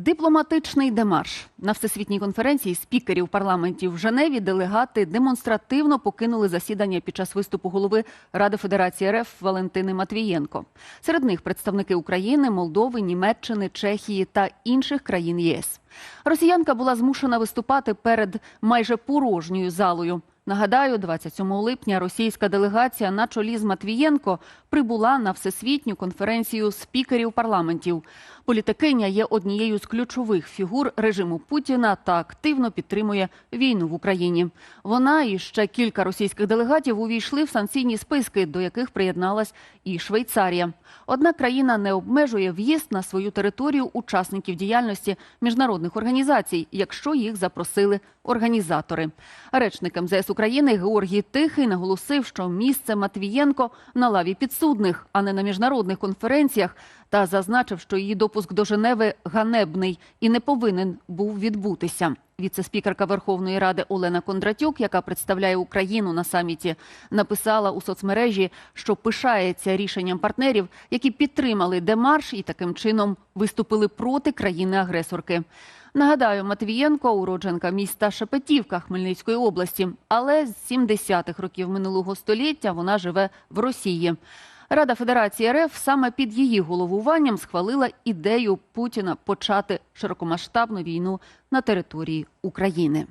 Дипломатичний демарш на всесвітній конференції спікерів парламентів в Женеві делегати демонстративно покинули засідання під час виступу голови Ради Федерації РФ Валентини Матвієнко. Серед них представники України, Молдови, Німеччини, Чехії та інших країн ЄС. Росіянка була змушена виступати перед майже порожньою залою. Нагадаю, 27 липня російська делегація на чолі з Матвієнко прибула на всесвітню конференцію спікерів парламентів. Політикиня є однією з ключових фігур режиму Путіна та активно підтримує війну в Україні. Вона і ще кілька російських делегатів увійшли в санкційні списки, до яких приєдналась і Швейцарія. Однак країна не обмежує в'їзд на свою територію учасників діяльності міжнародних організацій, якщо їх запросили організатори. Речник МЗС України Георгій Тихий наголосив, що місце Матвієнко на лаві підсудних, а не на міжнародних конференціях, та зазначив, що її допуск до Женеви ганебний і не повинен був відбутися. Віце-спікерка Верховної Ради Олена Кондратюк, яка представляє Україну на саміті, написала у соцмережі, що пишається рішенням партнерів, які підтримали демарш і таким чином виступили проти країни-агресорки. Нагадаю, Матвієнко уродженка міста Шепетівка Хмельницької області, але з 70-х років минулого століття вона живе в Росії. Рада Федерації РФ саме під її головуванням схвалила ідею Путіна почати широкомасштабну війну на території України.